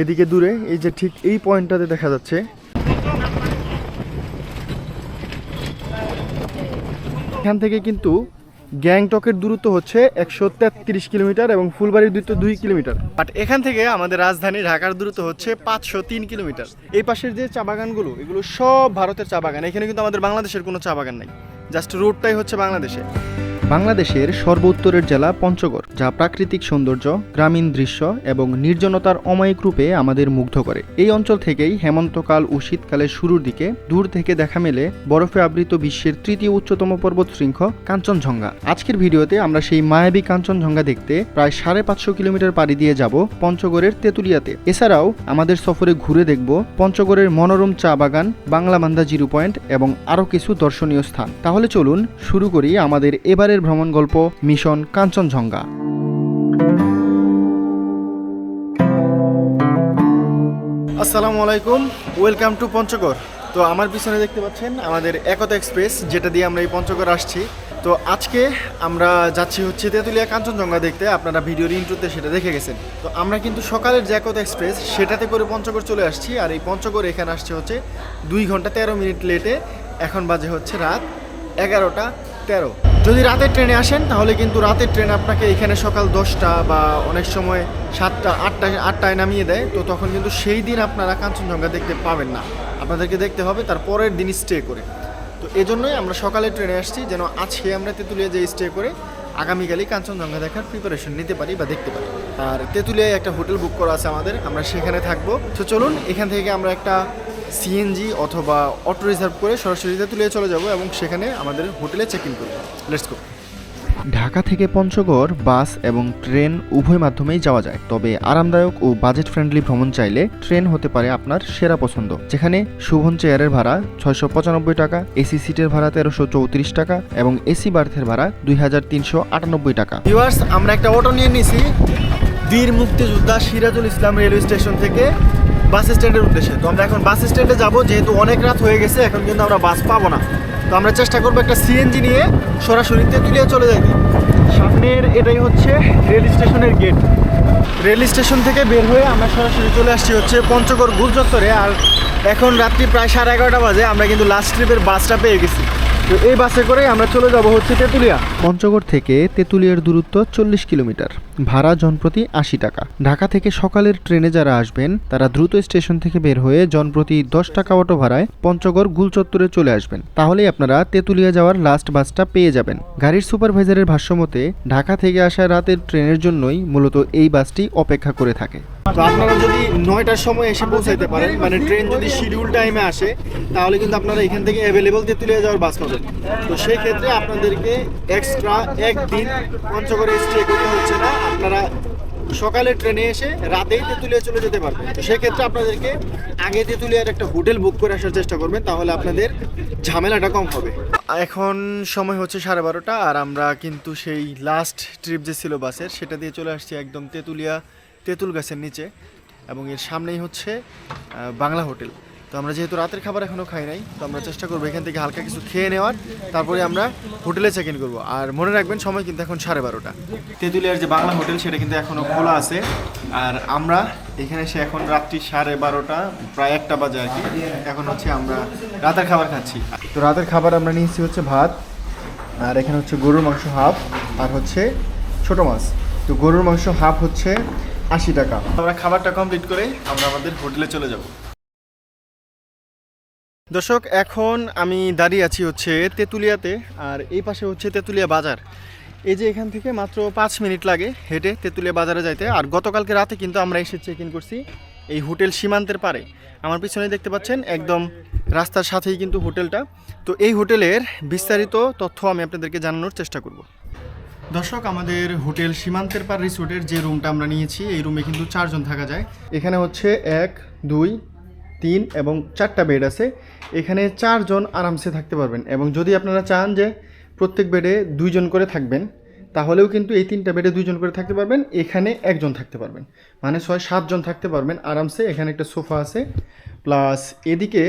এদিকে দূরে, এই যে ঠিক এই পয়েন্টটাতে দেখা যাচ্ছে। এখান থেকে কিন্তু গ্যাংটকের দূরত্ব হচ্ছে একশো তেত্রিশ কিলোমিটার এবং ফুলবাড়ির দূরত্ব দুই কিলোমিটার। বাট এখান থেকে আমাদের রাজধানী ঢাকার দূরত্ব হচ্ছে পাঁচশো তিন কিলোমিটার। এই পাশের যে চা বাগানগুলো, এগুলো সব ভারতের চা বাগান। এখানে কিন্তু আমাদের বাংলাদেশের কোনো চা বাগান নাই। জাস্ট রোডটাই হচ্ছে বাংলাদেশে। বাংলাদেশের সর্বোত্তরের জেলা পঞ্চগড়, যা প্রাকৃতিক সৌন্দর্য, গ্রামীণ দৃশ্য এবং নির্জনতার অমায়িক রূপে আমাদের মুগ্ধ করে। এই অঞ্চল থেকেই হেমন্তকাল ও শীতকালের শুরুর দিকে দূর থেকে দেখা মেলে বরফে আবৃত বিশ্বের তৃতীয় উচ্চতম পর্বত শৃঙ্খ কাঞ্চনজঙ্ঘা আজকের ভিডিওতে আমরা সেই মায়াবী কাঞ্চনজঙ্ঘা দেখতে প্রায় সাড়ে পাঁচশো কিলোমিটার পাড়ি দিয়ে যাব পঞ্চগড়ের তেঁতুলিয়াতে। এছাড়াও আমাদের সফরে ঘুরে দেখব পঞ্চগড়ের মনোরম চা বাগান, বাংলা বাংলামান্দা জিরো পয়েন্ট এবং আরও কিছু দর্শনীয় স্থান। তাহলে চলুন শুরু করি আমাদের এবারের ভ্রমণ গল্প, মিশন কাঞ্চনজঙ্ঘা। আসসালামু আলাইকুম, ওয়েলকাম টু পঞ্চগড়। তো আমার পিছনে দেখতে পাচ্ছেন আমাদের একতা এক্সপ্রেস, যেটা দিয়ে আমরা এই পঞ্চগড় আসছি। তো আজকে আমরা যাচ্ছি হচ্ছে তেঁতুলিয়া কাঞ্চনজঙ্ঘা দেখতে, আপনারা ভিডিওর ইন্ট্রোতে সেটা দেখে গেছেন। তো আমরা কিন্তু সকালের যে একতা এক্সপ্রেস, সেটাতে করে পঞ্চগড় চলে আসছি, আর এই পঞ্চগড় এখানে আসছে হচ্ছে দুই ঘণ্টা তেরো মিনিট লেটে, এখন বাজে হচ্ছে রাত এগারোটা। তেরো। যদি রাতের ট্রেনে আসেন, তাহলে কিন্তু রাতের ট্রেন আপনাকে এখানে সকাল দশটা বা অনেক সময় সাতটা, আটটা, আটটায় নামিয়ে দেয়। তো তখন কিন্তু সেই দিন আপনারা কাঞ্চনজঙ্ঘা দেখতে পাবেন না। আপনাদেরকে দেখতে হবে তার পরের দিন স্টে করে। তো এজন্যই আমরা সকালে ট্রেনে আসছি, যেন আজকে আমরা তেঁতুলিয়া যে স্টে করে আগামীকালই কাঞ্চনজঙ্ঘা দেখার প্রিপারেশন নিতে পারি বা দেখতে পারি। আর তেঁতুলিয়ায় একটা হোটেল বুক করা আছে আমাদের, আমরা সেখানে থাকব। তো চলুন, এখান থেকে আমরা একটা সিএনজি অথবা অটো রিজার্ভ করে সরাসরি তুলে চলে যাব এবং সেখানে আমাদের হোটেলে চেক ইন করব। লেটস গো ঢাকা থেকে পঞ্চগড় বাস এবং ট্রেন উভয় মাধ্যমেই যাওয়া যায়। তবে আরামদায়ক ও বাজেট ফ্রেন্ডলি ভ্রমণ চাইলে ট্রেন হতে পারে আপনার সেরা পছন্দ। যেখানে শুভন চেয়ারের ভাড়া ছয়শো পঁচানব্বই টাকা এসি সিটের ভাড়া তেরোশো চৌত্রিশ টাকা এবং এসি বার্থের ভাড়া দুই হাজার তিনশো আটানব্বই টাকা। ভিউয়ার্স আমরা একটা অটো নিয়ে নিছি। বীর মুক্তিযোদ্ধা সিরাজুল ইসলাম রেলওয়ে স্টেশন থেকে বাস স্ট্যান্ডের উদ্দেশ্যে। তো আমরা এখন বাস স্ট্যান্ডে যাব, যেহেতু অনেক রাত হয়ে গেছে, এখন কিন্তু আমরা বাস পাবো না। তো আমরা চেষ্টা করব একটা সিএনজি নিয়ে সরাসরি তেঁতুলিয়া চলে যাই সামনের এটাই হচ্ছে রেল স্টেশনের গেট। রেল স্টেশন থেকে বের হয়ে আমরা সরাসরি চলে আসছি হচ্ছে পঞ্চগড় গুল চত্বরে আর এখন রাত্রি প্রায় সাড়ে এগারোটা বাজে, আমরা কিন্তু লাস্ট ট্রিপের বাসটা পেয়ে গেছি। তো এই বাসে করে আমরা চলে যাব হচ্ছে তেঁতুলিয়া। পঞ্চগড় থেকে তেঁতুলিয়ার দূরত্ব চল্লিশ কিলোমিটার। ভাড়া জনপ্রতি আশি টাকা। ঢাকা থেকে সকালের ট্রেনে যারা আসবেন, তারা দ্রুত স্টেশন থেকে বের হয়ে জনপ্রতি দশ টাকা অটো ভাড়ায় পঞ্চগড় গুলচত্বরে চলে আসবেন। তাহলেই আপনারা তেঁতুলিয়া যাওয়ার লাস্ট বাসটা পেয়ে যাবেন। গাড়ির সুপারভাইজারের ভাষ্যমতে, ঢাকা থেকে আসা রাতের ট্রেনের জন্যই মূলত এই বাসটি অপেক্ষা করে থাকে। আপনারা যদি নয়টার সময় এসে পৌঁছাইতে পারেন মানে ট্রেন যদি শিডিউল টাইমে আসে, তাহলে কিন্তু আপনারা এখান থেকে অ্যাভেলেবল তেঁতুলিয়া যাওয়ার বাস পাবেন। তো সেই ক্ষেত্রে আপনাদেরকে এক্সট্রা একদিন পঞ্চগড়ে স্টে করতে হচ্ছে না। আপনারা সকালে ট্রেনে এসে রাতেই তেঁতুলিয়া চলে যেতে পারবেন। তো সেক্ষেত্রে আপনাদেরকে আগে তেঁতুলিয়ার একটা হোটেল বুক করে আসার চেষ্টা করবেন, তাহলে আপনাদের ঝামেলাটা কম হবে। এখন সময় হচ্ছে সাড়ে বারোটা, আর আমরা কিন্তু সেই লাস্ট ট্রিপ যে ছিল বাসের, সেটা দিয়ে চলে আসছি একদম তেঁতুলিয়া তেঁতুল গাছের নিচে এবং এর সামনেই হচ্ছে বাংলা হোটেল। তো আমরা যেহেতু রাতের খাবার এখনও খাই নাই, তো আমরা চেষ্টা করব এখান থেকে হালকা কিছু খেয়ে নেওয়ার, তারপরে আমরা হোটেলে চেক ইন করব। আর মনে রাখবেন, সময় কিন্তু এখন সাড়ে বারোটা। তেঁতুলিয়ার যে বাংলা হোটেল, সেটা কিন্তু এখনও খোলা আছে। আর আমরা এখানে এসে এখন রাত্রি সাড়ে বারোটা, প্রায় একটা বাজে আর কি। এখন হচ্ছে আমরা রাতের খাবার খাচ্ছি। তো রাতের খাবার আমরা নিয়েছি হচ্ছে ভাত, আর এখানে হচ্ছে গরুর মাংস হাফ, আর হচ্ছে ছোট মাছ। তো গরুর মাংস হাফ হচ্ছে আশি টাকা। আমরা খাবারটা কমপ্লিট করে আমরা আমাদের হোটেলে চলে যাব। দর্শক, এখন আমি দাঁড়িয়ে আছি হচ্ছে তেঁতুলিয়াতে, আর এই পাশে হচ্ছে তেঁতুলিয়া বাজার। এই যে এখান থেকে মাত্র পাঁচ মিনিট লাগে হেঁটে তেঁতুলিয়া বাজারে যাইতে, আর গতকালকে রাতে কিন্তু আমরা এসে চেক ইন করছি এই হোটেল সীমান্তের পারে আমার পিছনে দেখতে পাচ্ছেন একদম রাস্তার সাথেই কিন্তু হোটেলটা। তো এই হোটেলের বিস্তারিত তথ্য আমি আপনাদেরকে জানানোর চেষ্টা করব। দর্শক, আমাদের হোটেল সীমান্তের পার রিসোর্টের যে রুমটা আমরা নিয়েছি, এই রুমে কিন্তু চারজন থাকা যায়। এখানে হচ্ছে এক, দুই, তিন এবং চারটা বেড আছে। এখানে চারজন আরামসে থাকতে পারবেন এবং যদি আপনারা চান যে প্রত্যেক বেডে দুইজন করে থাকবেন, তাহলেও কিন্তু এই তিনটা বেডে দুইজন করে থাকতে পারবেন, এখানে একজন থাকতে পারবেন। মানে ছয়, সাতজন থাকতে পারবেন আরামসে। এখানে একটা সোফা আছে, প্লাস এদিকে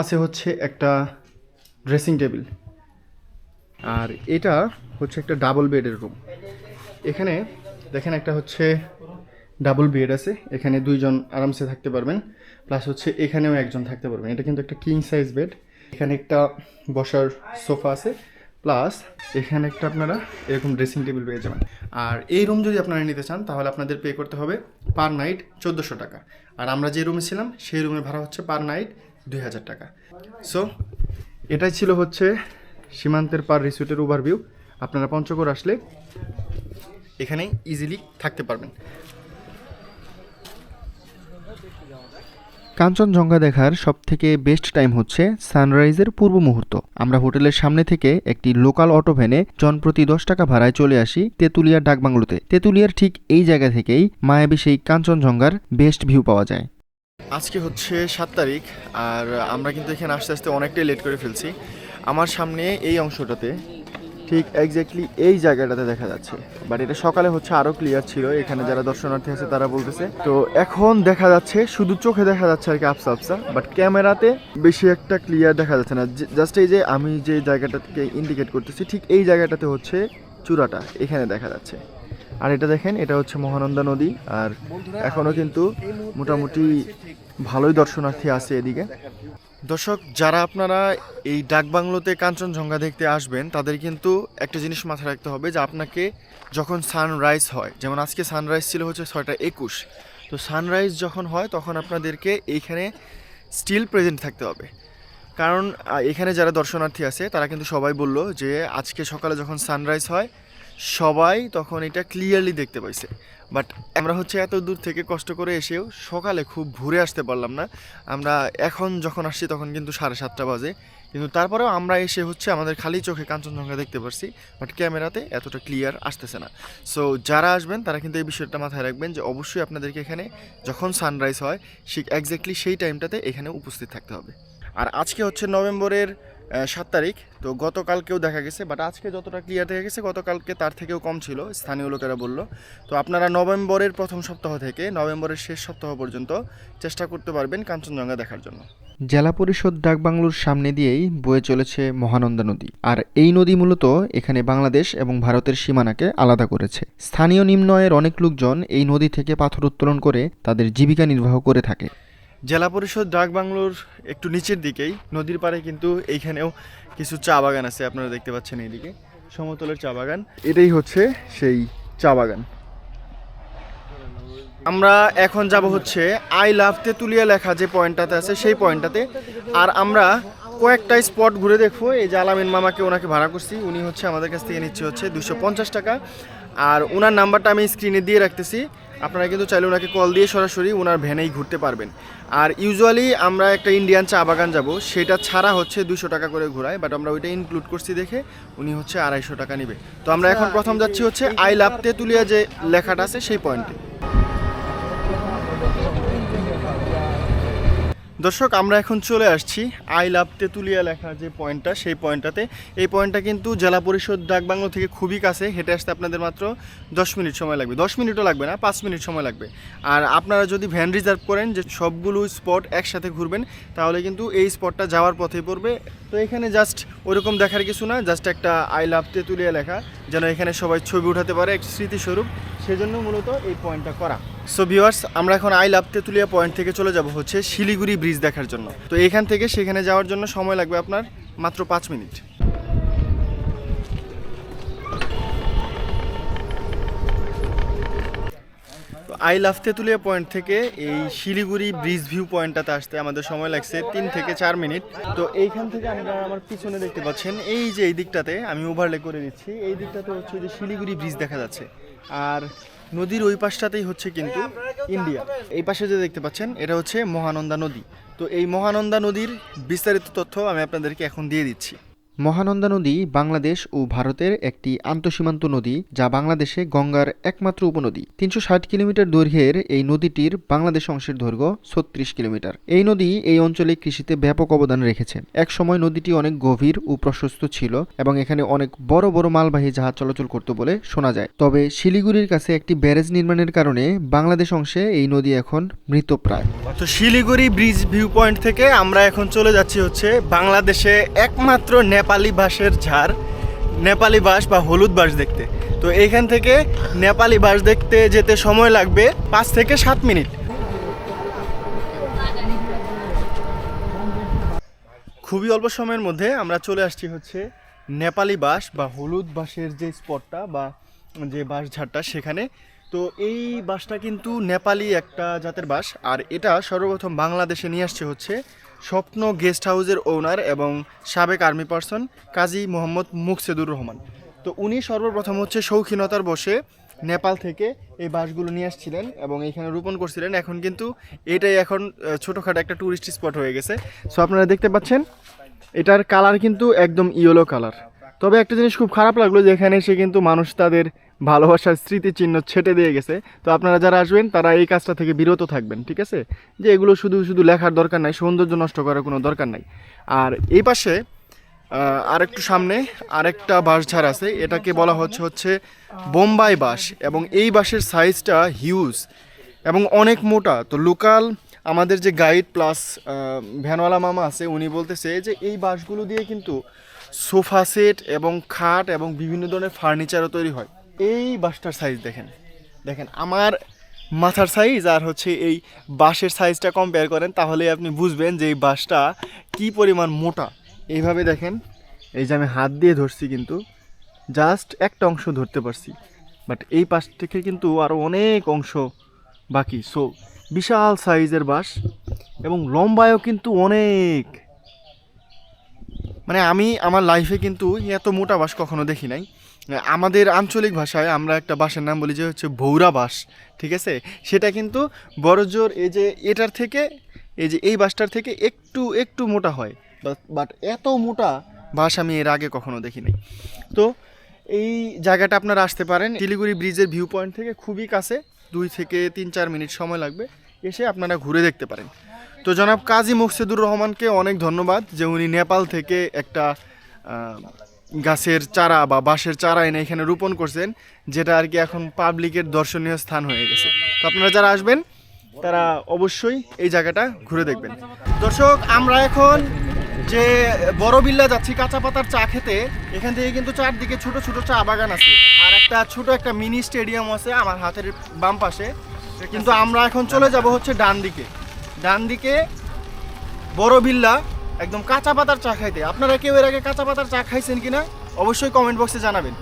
আছে হচ্ছে একটা ড্রেসিং টেবিল। আর এটা হচ্ছে একটা ডাবল বেডের রুম এখানে দেখেন একটা হচ্ছে ডাবল বেড আছে, এখানে দুইজন আরামসে থাকতে পারবেন প্লাস হচ্ছে এখানেও একজন থাকতে পারবেন। এটা কিন্তু একটা কিং সাইজ বেড এখানে একটা বসার সোফা আছে প্লাস এখানে একটা আপনারা এরকম ড্রেসিং টেবিল পেয়ে যাবেন। আর এই রুম যদি আপনারা নিতে চান, তাহলে আপনাদের পে করতে হবে পার নাইট চোদ্দোশো টাকা। আর আমরা যে রুমে ছিলাম, সেই রুমের ভাড়া হচ্ছে পার নাইট দুই হাজার টাকা। সো এটাই ছিল হচ্ছে সীমান্তের পার রিসোর্টের ওভারভিউ আপনারা পঞ্চগড় আসলে এখানে ইজিলি থাকতে পারবেন। কাঞ্চনজঙ্ঘা দেখার সবথেকে বেস্ট টাইম হচ্ছে সানরাইজের পূর্ব মুহূর্ত। আমরা হোটেলের সামনে থেকে একটি লোকাল অটো ভ্যানে জনপ্রতি দশ টাকা ভাড়ায় চলে আসি তেঁতুলিয়ার ডাকবাংলোতে। তেঁতুলিয়ার ঠিক এই জায়গা থেকেই মায়াবী সেই কাঞ্চনজঙ্ঘার বেস্ট ভিউ পাওয়া যায়। আজকে হচ্ছে সাত তারিখ আর আমরা কিন্তু এখানে আস্তে আস্তে অনেকটাই লেট করে ফেলছি। আমার সামনে এই অংশটাতে ঠিক এক্স্যাক্টলি এই জায়গাটাতে দেখা যাচ্ছে। বাট এটা সকালে হচ্ছে আরও ক্লিয়ার ছিল, এখানে যারা দর্শনার্থী আছে তারা বলতেছে। তো এখন দেখা যাচ্ছে, শুধু চোখে দেখা যাচ্ছে আর কি আফসা আফসা বাট ক্যামেরাতে বেশি একটা ক্লিয়ার দেখা যাচ্ছে না। জাস্ট এই যে আমি যে জায়গাটাকে ইন্ডিকেট করতেছি, ঠিক এই জায়গাটাতে হচ্ছে চূড়াটা এখানে দেখা যাচ্ছে। আর এটা দেখেন, এটা হচ্ছে মহানন্দা নদী, আর এখনও কিন্তু মোটামুটি ভালোই দর্শনার্থী আছে এদিকে। দর্শক, যারা আপনারা এই ডাকবাংলোতে কাঞ্চনজঙ্ঘা দেখতে আসবেন, তাদের কিন্তু একটা জিনিস মাথায় রাখতে হবে যে আপনাকে যখন সানরাইজ হয়, যেমন আজকে সানরাইজ ছিল হচ্ছে ছয়টা একুশ, তো সানরাইজ যখন হয়, তখন আপনাদেরকে এইখানে স্টিল প্রেজেন্ট থাকতে হবে। কারণ এখানে যারা দর্শনার্থী আছে, তারা কিন্তু সবাই বলল যে আজকে সকালে যখন সানরাইজ হয় সবাই তখন এটা ক্লিয়ারলি দেখতে পাইছে। বাট আমরা হচ্ছে এত দূর থেকে কষ্ট করে এসেও সকালে খুব ভোরে আসতে পারলাম না। আমরা এখন যখন আসছি তখন কিন্তু সাড়ে সাতটা বাজে। কিন্তু তারপরেও আমরা এসে হচ্ছে আমাদের খালি চোখে কাঞ্চনজঙ্ঘা দেখতে পারছি বাট ক্যামেরাতে এতটা ক্লিয়ার আসতেছে না। সো যারা আসবেন তারা কিন্তু এই বিষয়টা মাথায় রাখবেন যে অবশ্যই আপনাদেরকে এখানে যখন সানরাইজ হয় সে এক্স্যাক্টলি সেই টাইমটাতে এখানে উপস্থিত থাকতে হবে। আর আজকে হচ্ছে নভেম্বরের সাত তারিখ। তো গতকালকেও দেখা গেছে বাট আজকে যতটা ক্লিয়ার দেখা গেছে, গতকালকে তার থেকেও কম ছিল, স্থানীয় লোকেরা বলল। তো আপনারা নভেম্বরের প্রথম সপ্তাহ থেকে নভেম্বরের শেষ সপ্তাহ পর্যন্ত চেষ্টা করতে পারবেন কাঞ্চনজঙ্ঘা দেখার জন্য। জেলা পরিষদ ডাকবাংলোর সামনে দিয়েই বয়ে চলেছে মহানন্দা নদী। আর এই নদী মূলত এখানে বাংলাদেশ এবং ভারতের সীমানাকে আলাদা করেছে। স্থানীয় নিম্নয়ের অনেক লোকজন এই নদী থেকে পাথর উত্তোলন করে তাদের জীবিকা নির্বাহ করে থাকে। জেলা পরিষদ ডাক বাংলোর একটু নিচের দিকেই, নদীর পাড়ে কিন্তু এইখানেও কিছু চা বাগান আছে, আপনারা দেখতে পাচ্ছেন এইদিকে। সমতলের চা বাগান। এটাই হচ্ছে সেই চা বাগান। আমরা এখন যাব হচ্ছে আই লাভ তেঁতুলিয়া লেখা যে পয়েন্টটাতে আছে, সেই পয়েন্টটাতে। আর আমরা কয়েকটা স্পট ঘুরে দেখব। এই যে আলামিন মামাকে ওনাকে ভাড়া করছি, উনি হচ্ছে আমাদের কাছ থেকে নিচ্ছে হচ্ছে দুশো টাকা। আর ওনার নাম্বারটা আমি স্ক্রিনে দিয়ে রাখতেছি। আপনারা কিন্তু চাইলে ওনাকে কল দিয়ে সরাসরি ওনার ভ্যানেই ঘুরতে পারবেন। আর ইউজুয়ালি আমরা একটা ইন্ডিয়ান চা বাগান যাব সেটা ছাড়া হচ্ছে দুশো টাকা করে ঘোরায় বাট আমরা ওইটা ইনক্লুড করছি দেখে উনি হচ্ছে আড়াইশো টাকা নেবে। তো আমরা এখন প্রথম যাচ্ছি হচ্ছে আই লাভ তেঁতুলিয়া যে লেখাটা আছে সেই পয়েন্টে দর্শক, আমরা এখন চলে আসছি আই লাভ তেঁতুলিয়া লেখা যে পয়েন্টটা, সেই পয়েন্টটাতে। এই পয়েন্টটা কিন্তু জেলা পরিষদ ডাকবাংলো থেকে খুবই কাছে, হেঁটে আসতে আপনাদের মাত্র দশ মিনিট সময় লাগবে। দশ মিনিটও লাগবে না, পাঁচ মিনিট সময় লাগবে। আর আপনারা যদি ভ্যান রিজার্ভ করেন যে সবগুলো স্পট একসাথে ঘুরবেন, তাহলে কিন্তু এই স্পটটা যাওয়ার পথে পড়বে তো এখানে জাস্ট ওরকম দেখার কিছু না জাস্ট একটা আই লাভ তেঁতুলিয়া লেখা, যেন এখানে সবাই ছবি উঠাতে পারে এক স্মৃতিস্বরূপ। সেজন্য মূলত এই পয়েন্টটা করা। সো ভিওয়ার্স আমরা এখন আই লাভ তেঁতুলিয়া পয়েন্ট থেকে চলে যাব হচ্ছে শিলিগুড়ি ব্রিজ দেখার জন্য। তো এখান থেকে সেখানে যাওয়ার জন্য সময় লাগবে আপনার মাত্র পাঁচ minute. I love Tetulia point থেকে এই শিলিগুড়ি ব্রিজ ভিউ পয়েন্টটাতে আসতে আমাদের সময় লাগছে তিন থেকে চার মিনিট। তো এইখান থেকে আমরা আমার পিছনে দেখতে পাচ্ছেন, এই যে এই দিকটাতে আমি ওভারলে করে দিচ্ছি, এই দিকটাতে হচ্ছে যে শিলিগুড়ি ব্রিজ দেখা যাচ্ছে। আর নদীর ওই পাশটাতেই হচ্ছে কিন্তু ইন্ডিয়া। এই পাশে যে দেখতে পাচ্ছেন, এটা হচ্ছে মহানন্দা নদী। তো এই মহানন্দা নদীর বিস্তারিত তথ্য আমি আপনাদেরকে এখন দিয়ে দিচ্ছি। মহানন্দা নদী বাংলাদেশ ও ভারতের একটি আন্তঃসীমান্ত নদী, যা বাংলাদেশে গঙ্গার একমাত্র উপনদী। তিনশো ষাট কিলোমিটার দৈর্ঘ্যের এই নদীটির বাংলাদেশ অংশের দৈর্ঘ্য ছত্রিশ কিলোমিটার। এই নদী এই অঞ্চলে কৃষিতে ব্যাপক অবদান রেখেছে একসময় নদীটি অনেক গভীর ও প্রশস্ত ছিল এবং এখানে অনেক বড় বড় মালবাহী জাহাজ চলাচল করত বলে শোনা যায়। তবে শিলিগুড়ির কাছে একটি ব্যারেজ নির্মাণের কারণে বাংলাদেশ অংশে এই নদী এখন মৃতপ্রায়। তো শিলিগুড়ি ব্রিজ ভিউ পয়েন্ট থেকে আমরা এখন চলে যাচ্ছি হচ্ছে বাংলাদেশে একমাত্র নেপালি ভাষের ঝাড়, নেপালি বাস বা হলুদ বাঁশ দেখতে। তো এইখান থেকে নেপালি বাস দেখতে যেতে সময় লাগবে পাঁচ থেকে সাত মিনিট। খুবই অল্প সময়ের মধ্যে আমরা চলে আসছি হচ্ছে নেপালি বাস বা হলুদ বাসের যে স্পটটা বা যে বাস ঝাড়টা সেখানে। তো এই বাসটা কিন্তু নেপালি একটা জাতের বাস আর এটা সর্বপ্রথম বাংলাদেশে নিয়ে আসছে হচ্ছে স্বপ্ন গেস্ট হাউসের ওনার এবং সাবেক আর্মি পার্সন কাজী মোহাম্মদ মুকসেদুর রহমান। তো উনি সর্বপ্রথম হচ্ছে শৌখিনতার বসে নেপাল থেকে এই বাসগুলো নিয়ে আসছিলেন এবং এখানে রোপণ করছিলেন। এখন কিন্তু এটাই এখন ছোটোখাটো একটা ট্যুরিস্ট স্পট হয়ে গেছে। সো আপনারা দেখতে পাচ্ছেন, এটার কালার কিন্তু একদম ইয়েলো কালার তবে একটা জিনিস খুব খারাপ লাগল যে এখানে এসে কিন্তু মানুষ তাদের ভালোবাসার স্মৃতিচিহ্ন ছেটে দিয়ে গেছে। তো আপনারা যারা আসবেন, তারা এই কাজটা থেকে বিরত থাকবেন, ঠিক আছে? যে এগুলো শুধু শুধু লেখার দরকার নাই, সৌন্দর্য নষ্ট করার কোনো দরকার নাই। আর এই পাশে আরেকটু সামনে আরেকটা বাঁশঝাড় আছে। এটাকে বলা হচ্ছে হচ্ছে বোম্বাই বাঁশ এবং এই বাঁশের সাইজটা হিউজ এবং অনেক মোটা। তো লোকাল আমাদের যে গাইড প্লাস ভ্যানওয়ালা মামা আছে, উনি বলতেছে যে এই বাঁশগুলো দিয়ে কিন্তু সোফা সেট এবং খাট এবং বিভিন্ন ধরনের ফার্নিচারও তৈরি হয়। এই বাঁশটার সাইজ দেখেন। দেখেন, আমার মাথার সাইজ আর হচ্ছে এই বাঁশের সাইজটা কম্পেয়ার করেন তাহলে আপনি বুঝবেন যে এই বাঁশটা কী পরিমাণ মোটা। এইভাবে দেখেন, এই যে আমি হাত দিয়ে ধরছি কিন্তু জাস্ট একটা অংশ ধরতে পারছি। বাট এই পাশ থেকে কিন্তু আরও অনেক অংশ বাকি। সো বিশাল সাইজের বাঁশ এবং লম্বায়ও কিন্তু অনেক। মানে আমি আমার লাইফে কিন্তু এত মোটা বাঁশ কখনো দেখি নাই। আমাদের আঞ্চলিক ভাষায় আমরা একটা বাঁশের নাম বলি যে হচ্ছে ভৌরা বাঁশ ঠিক আছে? সেটা কিন্তু বড়জোর এই যে এটার থেকে, এই যে এই বাঁশটার থেকে একটু একটু মোটা হয়। বাট এত মোটা বাঁশ আমি এর আগে কখনো দেখি নাই তো এই জায়গাটা আপনারা আসতে পারেন। শিলিগুড়ি ব্রিজের ভিউ পয়েন্ট থেকে খুবই কাছে, দুই থেকে তিন, চার মিনিট সময় লাগবে। এসে আপনারা ঘুরে দেখতে পারেন। তো জনাব কাজী মুকসেদুর রহমানকে অনেক ধন্যবাদ যে উনি নেপাল থেকে একটা গাছের চারা বা বাঁশের চারা এনে এখানে রোপণ করছেন, যেটা আর কি এখন পাবলিকের দর্শনীয় স্থান হয়ে গেছে। তো আপনারা যারা আসবেন, তারা অবশ্যই এই জায়গাটা ঘুরে দেখবেন। দর্শক, আমরা এখন যে বড় বিল্লা যাচ্ছি, কাঁচা পাতার চা খেতে, এখান থেকে কিন্তু চারদিকে ছোট ছোট চা বাগান আছে। আর একটা ছোট একটা মিনি স্টেডিয়াম আছে আমার হাতের বাম পাশে। কিন্তু আমরা এখন চলে যাব হচ্ছে ডান দিকে ডান দিকে বড় বিল্লা একদম কাঁচা পাতার চা খাইতে। আপনারা কেউ এর আগে কাঁচা পাতার চা খাইছেন কিনা অবশ্যই কমেন্ট বক্সে জানাবেন।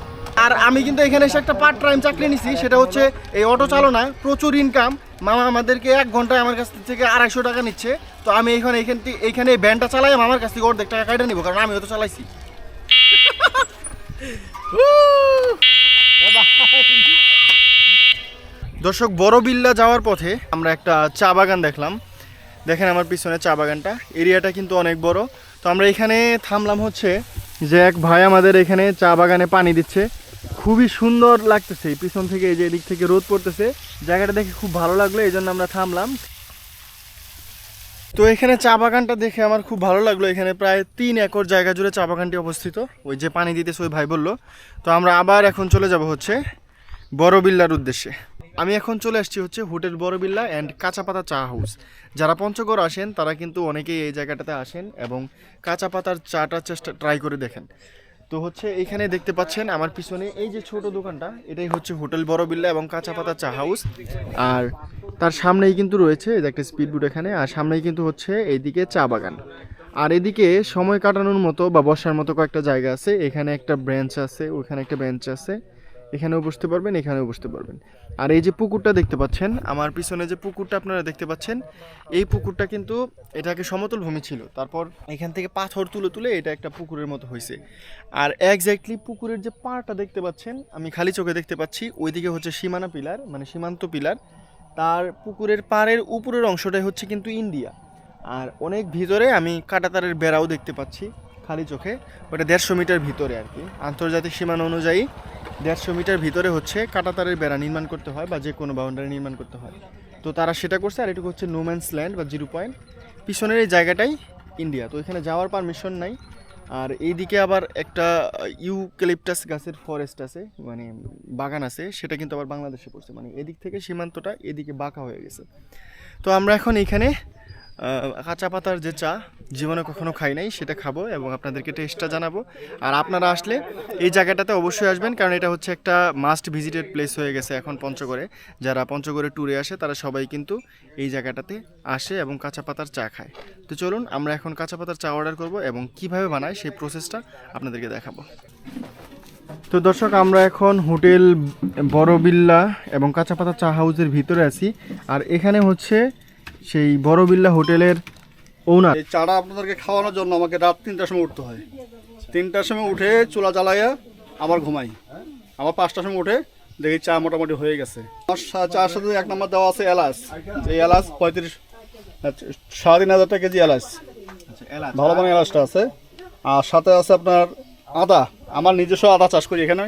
আর আমি কিন্তু এখানে এসে একটা পার্ট টাইম চাকরি নিছি সেটা হচ্ছে এই অটো চালনায় প্রচুর ইনকাম মামা আমাদেরকে এক ঘন্টায় আমার কাছ থেকে আড়াইশো টাকা নিচ্ছে। তো আমি এখানে এখান থেকে এইখানে এই ভ্যানটা চালাই আমার কাছ থেকে অর্ধেক টাকা কাটা নিবো কারণ আমিও তো চালাইছি। দর্শক বড় বিল্লা যাওয়ার পথে আমরা একটা চা বাগান দেখলাম। দেখেন আমার পিছনে চা বাগানটা। এরিয়াটা কিন্তু অনেক বড়। তো আমরা এখানে থামলাম হচ্ছে যে এক ভাই আমাদের এখানে চা বাগানে পানি দিচ্ছে। খুবই সুন্দর লাগতেছে। পিছন থেকে এই যে এদিক থেকে রোদ পড়তেছে। জায়গাটা দেখে খুব ভালো লাগল, এই জন্য আমরা থামলাম। তো এখানে চা বাগানটা দেখে আমার খুব ভালো লাগল। এখানে প্রায় তিন একর জায়গা জুড়ে চা বাগানটি অবস্থিত। ওই যে পানি দিতেছে, ওই ভাই বলল। তো আমরা আবার এখন চলে যাব হচ্ছে বড়বিল্লার উদ্দেশ্যে। আমি এখন চলে আসছি হচ্ছে হোটেল বড়বিল্লা অ্যান্ড কাঁচাপাতা চা হাউস যারা পঞ্চগড় আসেন, তারা কিন্তু অনেকেই এই জায়গাটাতে আসেন এবং কাঁচা পাতার চাটা চেষ্টা ট্রাই করে দেখেন। তো হচ্ছে এখানে দেখতে পাচ্ছেন আমার পিছনে এই যে ছোট দোকানটা, এটাই হচ্ছে হোটেল বড়বিল্লা এবং কাঁচা পাতা চা হাউস আর তার সামনেই কিন্তু রয়েছে একটা স্পিড বোট এখানে, আর সামনেই কিন্তু হচ্ছে এইদিকে চা বাগান। আর এদিকে সময় কাটানোর মতো বা বসার মতো কয়েকটা জায়গা আছে। এখানে একটা ব্রেঞ্চ আছে, ওখানে একটা বেঞ্চ আছে। এখানেও বসতে পারবেন, এখানেও বসতে পারবেন। আর এই যে পুকুরটা দেখতে পাচ্ছেন, আমার পিছনে যে পুকুরটা আপনারা দেখতে পাচ্ছেন, এই পুকুরটা কিন্তু এটাকে সমতল ভূমি ছিল। তারপর এখান থেকে পাথর তুলে তুলে এটা একটা পুকুরের মতো হয়েছে। আর একজ্যাক্টলি পুকুরের যে পাড়টা দেখতে পাচ্ছেন, আমি খালি চোখে দেখতে পাচ্ছি, ওইদিকে হচ্ছে সীমানা পিলার মানে সীমান্ত পিলার। তার পুকুরের পাড়ের উপরের অংশটাই হচ্ছে কিন্তু ইন্ডিয়া। আর অনেক ভিতরে আমি কাটাতারের বেড়াও দেখতে পাচ্ছি। খালি চোখে, ওটা দেড়শো মিটার ভিতরে আর কি। আন্তর্জাতিক সীমানা অনুযায়ী দেড়শো মিটার ভিতরে হচ্ছে কাটাতারের বেড়া নির্মাণ করতে হয় বা যে কোনো বাউন্ডারি নির্মাণ করতে হয়। তো তারা সেটা করছে আর এটুকু হচ্ছে নোম্যান্স ল্যান্ড বা জিরো পয়েন্ট পিছনের এই জায়গাটাই ইন্ডিয়া তো এখানে যাওয়ার পারমিশন নাই। আর এইদিকে আবার একটা ইউক্যালিপটাস গাছের ফরেস্ট আছে মানে বাগান আছে, সেটা কিন্তু আবার বাংলাদেশে পড়ছে। মানে এদিক থেকে সীমান্তটা এদিকে বাঁকা হয়ে গেছে। তো আমরা এখন এখানে কাঁচা পাতার যে চা, জীবনে কখনো খাই নাই, সেটা খাব এবং আপনাদেরকে টেস্টটা জানাব। আর আপনারা আসলে এই জায়গাটাতে অবশ্যই আসবেন, কারণ এটা হচ্ছে একটা মাস্ট ভিজিটেড প্লেস হয়ে গেছে এখন পঞ্চগড়ে। যারা পঞ্চগড়ে ট্যুরে আসে, তারা সবাই কিন্তু এই জায়গাটাতে আসে এবং কাঁচা পাতার চা খায়। তো চলুন, আমরা এখন কাঁচা পাতার চা অর্ডার করব এবং কীভাবে বানায় সেই প্রসেসটা আপনাদেরকে দেখাবো। তো দর্শক, আমরা এখন হোটেল বড় বিল্লা এবং কাঁচা পাতা চা হাউসের ভিতরে আছি। আর এখানে হচ্ছে সেই বড় বিল্লা হোটেলের ওনার এই চাটা আপনাদেরকে খাওয়ানোর জন্য আমাকে রাত তিনটার সময় উঠতে হয়। তিনটার সময় উঠে চুলা জ্বালাইয়া আবার ঘুমাই। আবার পাঁচটার সময় উঠে দেখি চা মোটামুটি হয়ে গেছে। চার সাথে এক নম্বর দেওয়া আছে এলাচ। এই এলাচ পঁয়ত্রিশ সাড়ে তিন হাজার টাকা কেজি এলাচ। ভালো মানের এলাচটা আছে। আর সাথে আছে আপনার আদা। আমার নিজস্ব আদা চাষ করি এখানে।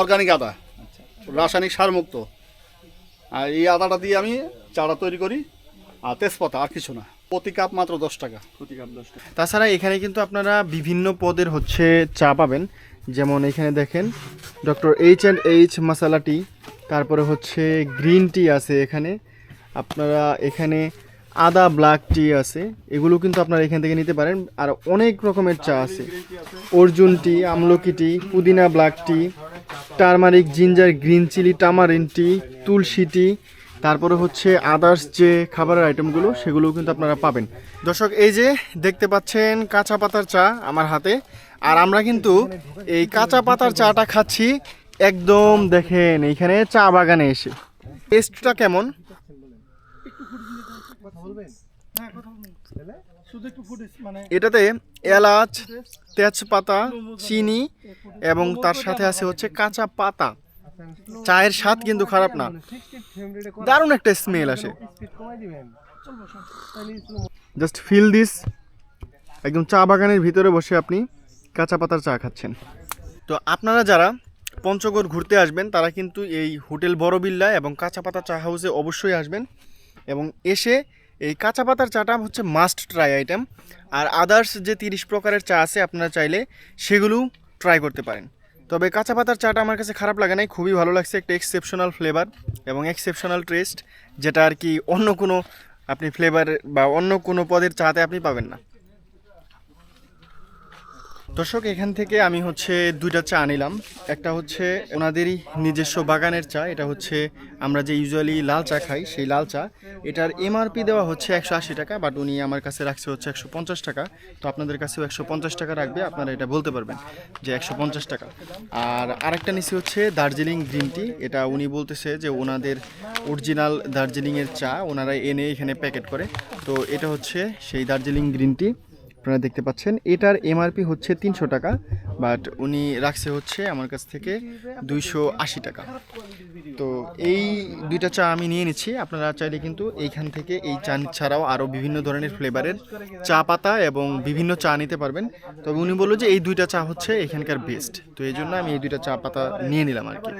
অর্গানিক আদা। রাসায়নিক সার মুক্ত। আর এই আদাটা দিয়ে আমি চাটা তৈরি করি। আর তেজপাতা আর কিছু না। প্রতি কাপ মাত্র দশ টাকা। প্রতি কাপ দশ টাকা। তাছাড়া এখানে কিন্তু আপনারা বিভিন্ন পদের হচ্ছে চা পাবেন। যেমন এখানে দেখেন doctor H and H masala tea তারপরে হচ্ছে গ্রিন টি আছে এখানে। আপনারা এখানে আদা ব্ল্যাক টি আছে এগুলো কিন্তু আপনারা এখান থেকে নিতে পারেন। আর অনেক রকমের চা আছে। অর্জুন টি আমলকি টি পুদিনা black tea turmeric ginger green chilli tamarind tea Tulsi tea তারপরে হচ্ছে আদার্স যে খাবারের আইটেমগুলো সেগুলোও কিন্তু আপনারা পাবেন। দর্শক, এই যে দেখতে পাচ্ছেন কাঁচা পাতার চা আমার হাতে, আর আমরা কিন্তু এই কাঁচা পাতার চাটা খাচ্ছি একদম দেখেন, এইখানে চা বাগানে এসে। টেস্টটা কেমন? এটাতে এলাচ, তেজপাতা, চিনি এবং তার সাথে আছে হচ্ছে কাঁচা পাতা। চায়ের স্বাদ কিন্তু খারাপ না। দারুণ একটা স্মেল আসে। জাস্ট ফিল দিস একদম চা বাগানের ভিতরে বসে আপনি কাঁচা পাতার চা খাচ্ছেন। তো আপনারা যারা পঞ্চগড় ঘুরতে আসবেন, তারা কিন্তু এই হোটেল বড়বিল্লা এবং কাঁচা পাতা চা হাউসে অবশ্যই আসবেন এবং এসে এই কাঁচা পাতার চাটা হচ্ছে মাস্ট ট্রাই আইটেম আর আদার্স যে তিরিশ প্রকারের চা আছে, আপনারা চাইলে সেগুলোও ট্রাই করতে পারেন। তবে কাঁচা পাতার চাটা আমার কাছে খারাপ লাগে নাই, খুবই ভালো লাগছে। একটা এক্সেপশনাল ফ্লেভার এবং এক্সেপশনাল টেস্ট যেটা আর কি অন্য কোনো আপনি ফ্লেভার বা অন্য কোনো পদের চাতে আপনি পাবেন না। দর্শক, এখান থেকে আমি হচ্ছে দুইটা চা নিলাম। একটা হচ্ছে ওনাদেরই নিজস্ব বাগানের চা, এটা হচ্ছে আমরা যে ইউজুয়ালি লাল চা খাই, সেই লাল চা। এটার এমআরপি দেওয়া হচ্ছে একশো আশি টাকা বাট উনি আমার কাছে রাখছে হচ্ছে একশো পঞ্চাশ টাকা। তো আপনাদের কাছেও একশো পঞ্চাশ টাকা রাখবে, আপনারা এটা বলতে পারবেন যে একশো পঞ্চাশ টাকা। আর আরেকটা নিচে হচ্ছে দার্জিলিং গ্রিন টি, এটা উনি বলতেছে যে ওনাদের অরিজিনাল দার্জিলিংয়ের চা, ওনারা এনে এখানে প্যাকেট করে। তো এটা হচ্ছে সেই দার্জিলিং গ্রিন টি। আপনারা দেখতে পাচ্ছেন, এটার এমআরপি হচ্ছে তিনশো টাকা বাট উনি রাখছে হচ্ছে আমার কাছ থেকে দুইশো আশি টাকা। তো এই দুইটা চা আমি নিয়ে নিচ্ছি, আপনারা চাইলে কিন্তু এইখান থেকে এই চা ছাড়াও আরও বিভিন্ন ধরনের ফ্লেভারের চা পাতা এবং বিভিন্ন চা নিতে পারবেন। তবে উনি বলল যে এই দুইটা চা হচ্ছে এখানকার বেস্ট তো এই জন্য আমি এই দুইটা চা পাতা নিয়ে নিলাম আর কি।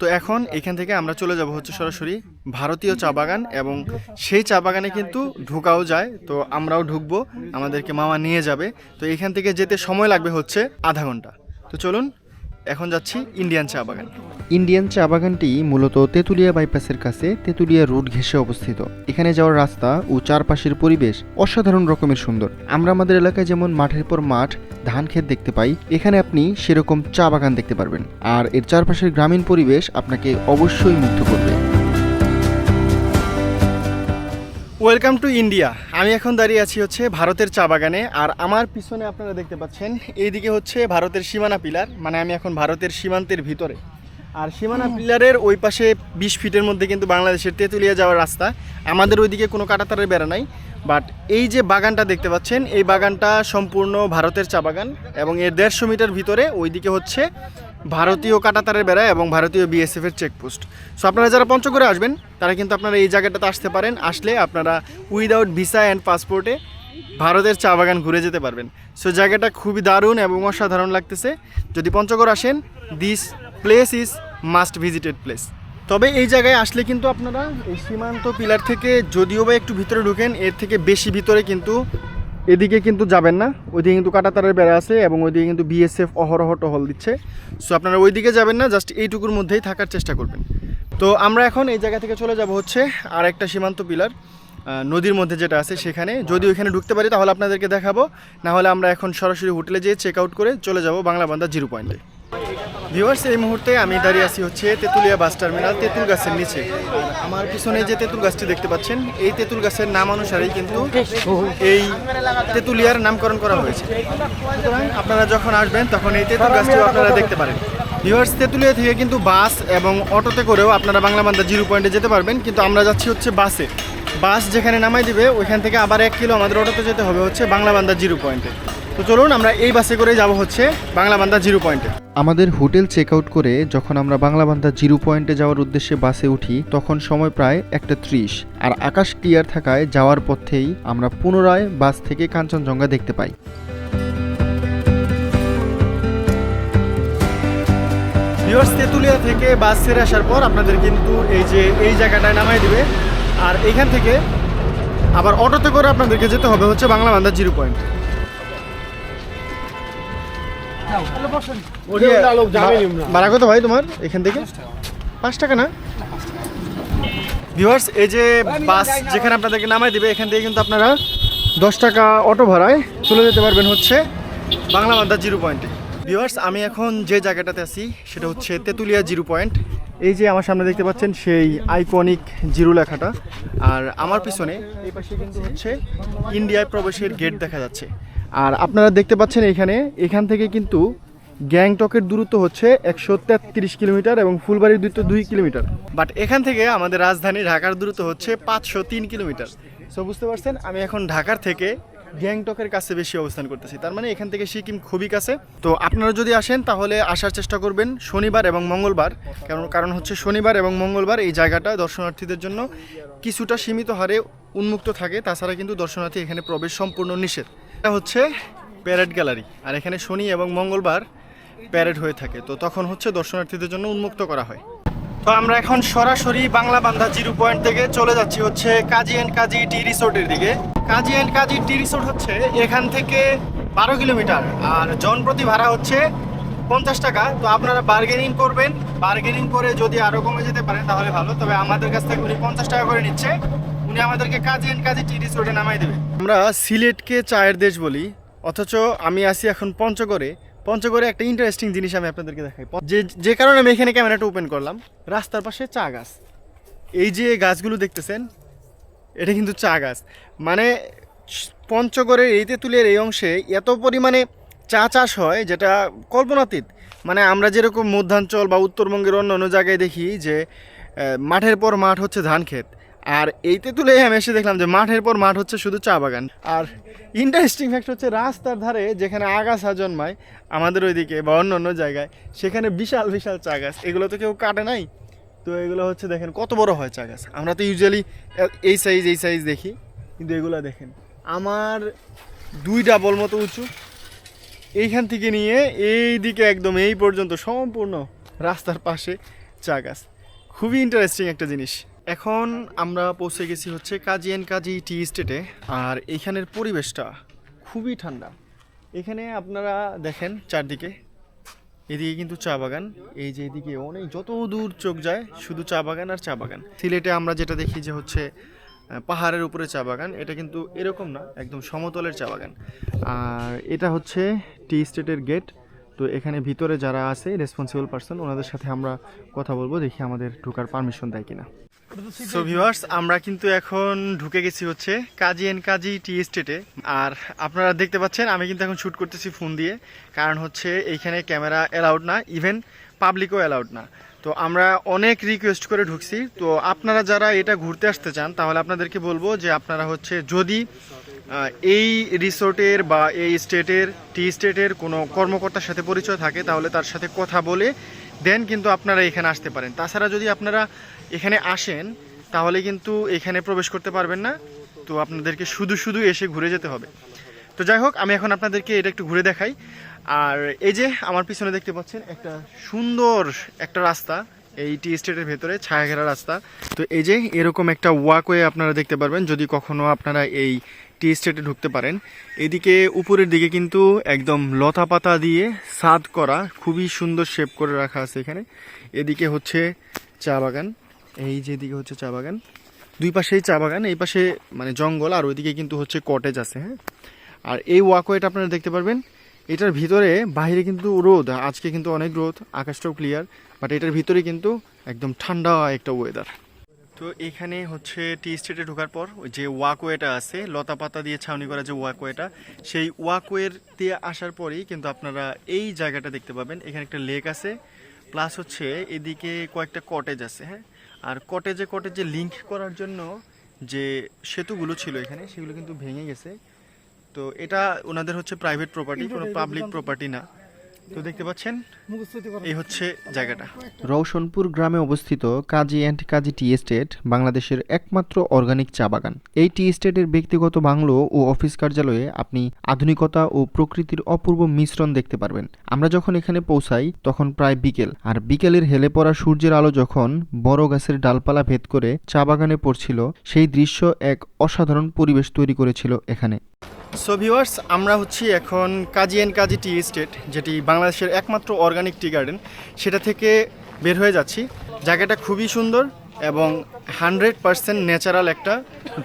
তো এখন এখান থেকে আমরা চলে যাব হচ্ছে সরাসরি ভারতীয় চা বাগান এবং সেই চা বাগানে কিন্তু ঢুকাও যায়। তো আমরাও ঢুকবো, আমাদেরকে মামা নিয়ে যাবে। তো এখান থেকে যেতে সময় লাগবে হচ্ছে আধা ঘণ্টা। তো চলুন এখন যাচ্ছি ইন্ডিয়ান চা বাগান। ইন্ডিয়ান চা বাগানটি মূলত তেঁতুলিয়া বাইপাসের কাছে তেঁতুলিয়া রোড ঘেঁষে অবস্থিত। এখানে যাওয়ার রাস্তা ও চারপাশের পরিবেশ অসাধারণ রকমের সুন্দর। আমরা আমাদের এলাকায় যেমন মাঠের পর মাঠ, ধান ক্ষেত দেখতে পাই, এখানে আপনি সেরকম চা বাগান দেখতে পারবেন। আর এর চারপাশের গ্রামীণ পরিবেশ আপনাকে অবশ্যই মুগ্ধ করবে। ওয়েলকাম টু ইন্ডিয়া আমি এখন দাঁড়িয়ে আছি হচ্ছে ভারতের চা বাগানে আর আমার পিছনে আপনারা দেখতে পাচ্ছেন এইদিকে হচ্ছে ভারতের সীমানা পিলার মানে আমি এখন ভারতের সীমান্তের ভিতরে। আর সীমানা পিলারের ওই পাশে বিশ ফিটের মধ্যে কিন্তু বাংলাদেশের তেঁতুলিয়া যাওয়ার রাস্তা। আমাদের ওইদিকে কোনো কাটাতারের বেড়া নাই বাট এই যে বাগানটা দেখতে পাচ্ছেন এই বাগানটা সম্পূর্ণ ভারতের চা বাগান এবং এর দেড়শো মিটার ভিতরে ওইদিকে হচ্ছে ভারতীয় কাটাতারের বেড়া এবং ভারতীয় বিএসএফ এর চেকপোস্ট। সো আপনারা যারা পঞ্চগড়ে আসবেন, তারা কিন্তু আপনারা এই জায়গাটাতে আসতে পারেন। আসলে আপনারা উইদাউট ভিসা অ্যান্ড পাসপোর্টে ভারতের চা বাগান ঘুরে যেতে পারবেন। সো জায়গাটা খুবই দারুণ এবং অসাধারণ লাগতেছে। যদি পঞ্চগড় আসেন this place is must visited place তবে এই জায়গায় আসলে কিন্তু আপনারা এই সীমান্ত পিলার থেকে যদিও বা একটু ভিতরে ঢুকেন, এর থেকে বেশি ভিতরে কিন্তু এদিকে কিন্তু যাবেন না, ওইদিকে কিন্তু কাটাতারের বেড়া আছে এবং ওইদিকে কিন্তু বিএসএফ অহরহ টহল দিচ্ছে। সো আপনারা ওইদিকে যাবেন না জাস্ট এইটুকুর মধ্যেই থাকার চেষ্টা করবেন। তো আমরা এখন এই জায়গা থেকে চলে যাব হচ্ছে আর একটা সীমান্ত পিলার নদীর মধ্যে যেটা আছে সেখানে। যদি ওইখানে ঢুকতে পারি তাহলে আপনাদেরকে দেখাবো না হলে আমরা এখন সরাসরি হোটেলে যেয়ে চেক আউট করে চলে যাব বাংলা বান্দা জিরো পয়েন্টে ভিউয়ার্স এই মুহূর্তে আমি দাঁড়িয়ে আছি হচ্ছে তেঁতুলিয়া বাস টার্মিনাল, তেঁতুল গাছের নিচে। আমার পিছনে যে তেঁতুল গাছটি দেখতে পাচ্ছেন, এই তেঁতুল গাছের নাম অনুসারেই কিন্তু এই তেঁতুলিয়ার নামকরণ করা হয়েছে। সুতরাং আপনারা যখন আসবেন, তখন এই তেঁতুল গাছটিও আপনারা দেখতে পারেন। ভিউয়ার্স তেঁতুলিয়া থেকে কিন্তু বাস এবং অটোতে করেও আপনারা বাংলা বান্দা জিরো পয়েন্টে যেতে পারবেন, কিন্তু আমরা যাচ্ছি হচ্ছে বাসে। বাস যেখানে নামাই দিবে, ওইখান থেকে আবার এক কিলো আমাদের অটোতে যেতে হবে হচ্ছে বাংলা বান্দা জিরো পয়েন্টে। তো চলুন আমরা এই বাসে করে যাব হচ্ছে বাংলা বান্দা জিরো পয়েন্টে। আমাদের হোটেল চেক আউট করে যখন আমরা বাংলাবান্ধা জিরো পয়েন্টে যাওয়ার উদ্দেশ্যে বাসে উঠি তখন সময় প্রায় একটা ত্রিশ। আর আকাশ ক্লিয়ার থাকায় যাওয়ার পথেই আমরা পুনরায় বাস থেকে কাঞ্চনজঙ্ঘা দেখতে পাই। ভিউয়ার্স তেঁতুলিয়া থেকে বাস ছেড়ে আসার পর আপনাদের কিন্তু এই যে এই জায়গাটায় নামাই দিবে। আর এখান থেকে আবার অটোতে করে আপনাদেরকে যেতে হবে হচ্ছে বাংলা বান্দা জিরো পয়েন্ট। ভাড়া কত ভাই তোমার এখান থেকে? পাঁচ টাকা। না? ভিউয়ার্স এই যে বাস যেখানে আপনাদেরকে নামাই দিবে এখান থেকে কিন্তু আপনারা দশ টাকা অটো ভাড়ায় চলে যেতে পারবেন হচ্ছে বাংলা বান্দা জিরো পয়েন্টে। ভিউয়ার্স আমি এখন যে জায়গাটাতে আছি সেটা হচ্ছে তেঁতুলিয়া জিরো পয়েন্ট। এই যে আমার সামনে দেখতে পাচ্ছেন সেই আইকনিক জিরো লেখাটা। আর আমার পিছনে এই পাশে কিন্তু হচ্ছে ইন্ডিয়ায় প্রবেশের গেট দেখা যাচ্ছে। আর আপনারা দেখতে পাচ্ছেন এখানে, এখান থেকে কিন্তু গ্যাংটকের দূরত্ব হচ্ছে একশো তেত্রিশ কিলোমিটার এবং ফুলবাড়ির দূরত্ব দুই কিলোমিটার। বাট এখান থেকে আমাদের রাজধানী ঢাকার দূরত্ব হচ্ছে পাঁচশো তিন কিলোমিটার। সো বুঝতে পারছেন? আমি এখন ঢাকার থেকে গ্যাংটকের কাছে বেশি অবস্থান করতেছি। তার মানে এখান থেকে সিকিম খুবই কাছে। তো আপনারা যদি আসেন, তাহলে আসার চেষ্টা করবেন শনিবার এবং মঙ্গলবার। কারণ কারণ হচ্ছে শনিবার এবং মঙ্গলবার এই জায়গাটা দর্শনার্থীদের জন্য কিছুটা সীমিত হারে উন্মুক্ত থাকে। তাছাড়া কিন্তু দর্শনার্থী এখানে প্রবেশ সম্পূর্ণ নিষেধ। এটা হচ্ছে প্যারেড গ্যালারি আর এখানে শনি এবং মঙ্গলবার প্যারেড হয়ে থাকে। তো তখন হচ্ছে দর্শনার্থীদের জন্য উন্মুক্ত করা হয়। তো আমরা এখন সরাসরি বাংলা বান্ধা জিরো পয়েন্ট থেকে চলে যাচ্ছি হচ্ছে কাজী অ্যান্ড কাজী টি রিসোর্টের দিকে। কাজী অ্যান্ড কাজী টি রিসোর্ট হচ্ছে এখান থেকে বারো কিলোমিটার। আর জন প্রতি ভাড়া হচ্ছে পঞ্চাশ টাকা। তো আপনারা বার্গেনিং করবেন। বার্গেনিং করে যদি আরও কমে যেতে পারেন তাহলে ভালো। তবে আমাদের কাছ থেকে উনি পঞ্চাশ টাকা করে নিচ্ছে। উনি আমাদেরকে কাজী অ্যান্ড কাজী টি রিসোর্টে নামাই দেবে। আমরা সিলেটকে চায়ের দেশ বলি, অথচ আমি আছি এখন পঞ্চগড়ে। পঞ্চগড়ে একটা ইন্টারেস্টিং জিনিস আমি আপনাদেরকে দেখাই। যে যে কারণে আমি এখানে ক্যামেরাটা ওপেন করলাম, রাস্তার পাশে চা গাছ। এই যে গাছগুলো দেখতেছেন, এটা কিন্তু চা গাছ। মানে পঞ্চগড়ের এই তেঁতুলের এই অংশে এত পরিমাণে চা চাষ হয়, যেটা কল্পনাতীত। মানে আমরা যেরকম মধ্যাঞ্চল বা উত্তরবঙ্গের অন্য অন্য জায়গায় দেখি যে মাঠের পর মাঠ হচ্ছে ধান ক্ষেত। আর এই তেঁতুলে আমি এসে দেখলাম যে মাঠের পর মাঠ হচ্ছে শুধু চা বাগান। আর ইন্টারেস্টিং ফ্যাক্ট হচ্ছে রাস্তার ধারে যেখানে আগাছা জন্মায়, আমাদের ওইদিকে বা অন্য অন্য জায়গায়, সেখানে বিশাল বিশাল চা গাছ। এগুলো তো কেউ কাটে নাই। তো এগুলো হচ্ছে দেখেন কত বড় হয় চা গাছ। আমরা তো ইউজুয়ালি এই সাইজ এই সাইজ দেখি, কিন্তু এগুলো দেখেন। আমার দুই ডাবল মতো উঁচু। এইখান থেকে নিয়ে এই দিকে একদম এই পর্যন্ত সম্পূর্ণ রাস্তার পাশে চা গাছ। খুবই ইন্টারেস্টিং একটা জিনিস। এখন আমরা পৌঁছে গেছি হচ্ছে কাজী অ্যান্ড কাজী টি স্টেটে, আর এখানের পরিবেশটা খুবই ঠান্ডা। এখানে আপনারা দেখেন চারদিকে, এদিকে কিন্তু চা বাগান, এই যে এদিকে অনেক যত দূর চোখ যায় শুধু চা বাগান আর চা বাগান। সিলেটে আমরা যেটা দেখি যে হচ্ছে পাহাড়ের উপরে চা বাগান, এটা কিন্তু এরকম না, একদম সমতলের চা বাগান। আর এটা হচ্ছে টি স্টেটের গেট, তো এখানে ভিতরে যারা আছে রেসপন্সিবল পার্সন ওনাদের সাথে আমরা কথা বলব, দেখি আমাদের ঢোকার পারমিশন দেয় কিনা। সো ভিউয়ার্স আমরা কিন্তু এখন ঢুকে গেছি হচ্ছে কাজী এন্ড কাজী টি স্টেটে আর আপনারা দেখতে পাচ্ছেন, আমি কিন্তু এখন শ্যুট করতেছি ফোন দিয়ে, কারণ হচ্ছে এইখানে ক্যামেরা অ্যালাউড না ইভেন পাবলিকও অ্যালাউড না। তো আমরা অনেক রিকোয়েস্ট করে ঢুকছি। তো আপনারা যারা এটা ঘুরতে আসতে চান, তাহলে আপনাদেরকে বলব যে আপনারা হচ্ছে যদি এই রিসোর্টের বা এই স্টেটের, টি স্টেটের কোনো কর্মকর্তার সাথে পরিচয় থাকে, তাহলে তার সাথে কথা বলে দেন কিন্তু আপনারা এখানে আসতে পারেন। তাছাড়া যদি আপনারা এখানে আসেন, তাহলে কিন্তু এখানে প্রবেশ করতে পারবেন না। তো আপনাদেরকে শুধু শুধু এসে ঘুরে যেতে হবে। তো যাই হোক, আমি এখন আপনাদেরকে এটা একটু ঘুরে দেখাই। আর এই যে আমার পিছনে দেখতে পাচ্ছেন, একটা সুন্দর একটা রাস্তা। এই টি স্টেটের ভেতরে ছায়া ঘেরা রাস্তা। তো এই যে এরকম একটা ওয়াকওয়ে আপনারা দেখতে পারবেন। যদি কখনো আপনারা এই টি স্টেটে ঢুকতে পারেন। এদিকে উপরের দিকে কিন্তু একদম লতা পাতা দিয়ে সাদ করা, খুবই সুন্দর শেপ করে রাখা আছে এখানে। এদিকে হচ্ছে চা বাগান, এই যে এদিকে হচ্ছে চা বাগান। দুই পাশেই চা বাগান, এই পাশে মানে জঙ্গল, আর ওইদিকে কিন্তু হচ্ছে কটেজ আছে হ্যাঁ। আর এই ওয়াকওয়েটা আপনারা দেখতে পারবেন, এটার ভিতরে বাইরে কিন্তু রোদ, আজকে কিন্তু অনেক রোদ, আকাশটাও ক্লিয়ার বাট এটার ভিতরে কিন্তু একদম ঠান্ডা একটা ওয়েদার তো এখানে হচ্ছে টি স্টেটে ঢোকার পর ওই যে ওয়াকওয়েটা আছে লতা পাতা দিয়ে ছাউনি করা যে ওয়াকওয়েটা সেই ওয়াকওয়ের দিয়ে আসার পরেই কিন্তু আপনারা এই জায়গাটা দেখতে পাবেন। এখানে একটা লেক আছে প্লাস হচ্ছে এদিকে কয়েকটা কটেজ আছে হ্যাঁ? আর কটেজে কটেজে লিঙ্ক করার জন্য যে সেতুগুলো ছিল এখানে সেগুলো কিন্তু ভেঙে গেছে। তো এটা ওনাদের হচ্ছে প্রাইভেট প্রপার্টি কোনো পাবলিক প্রপার্টি না। তো দেখতে পাচ্ছেন এই হচ্ছে জায়গাটা। রওশনপুর গ্রামে অবস্থিত কাজী অ্যান্ড কাজী টি এস্টেট বাংলাদেশের একমাত্র অর্গানিক চা বাগান। এই টি এস্টেটের ব্যক্তিগত বাংলো ও অফিস কার্যালয়ে আপনি আধুনিকতা ও প্রকৃতির অপূর্ব মিশ্রণ দেখতে পারবেন। আমরা যখন এখানে পৌঁছাই তখন প্রায় বিকেল। আর বিকেলের হেলে পড়া সূর্যের আলো যখন বড় গাছের ডালপালা ভেদ করে চা বাগানে পড়ছিল সেই দৃশ্য এক অসাধারণ পরিবেশ তৈরি করেছিল এখানে। সো ভিওয়ার্স আমরা হচ্ছি এখন কাজী অ্যান্ড কাজী টি এস্টেট যেটি বাংলাদেশের একমাত্র অর্গানিক টি গার্ডেন সেটা থেকে বের হয়ে যাচ্ছি। জায়গাটা খুবই সুন্দর এবং হান্ড্রেড পার্সেন্ট ন্যাচারাল একটা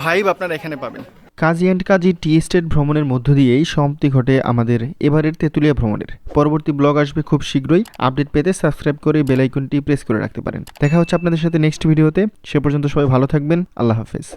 ভাইব আপনারা এখানে পাবেন। কাজী অ্যান্ড কাজী টি এস্টেট ভ্রমণের মধ্য দিয়েই সমাপ্তি ঘটে আমাদের এবারের তেঁতুলিয়া ভ্রমণের। পরবর্তী ব্লগ আসবে খুব শীঘ্রই। আপডেট পেতে সাবস্ক্রাইব করে বেল আইকনটি প্রেস করে রাখতে পারেন। দেখা হচ্ছে আপনাদের সাথে নেক্সট ভিডিওতে সে পর্যন্ত সবাই ভালো থাকবেন। আল্লাহ হাফেজ।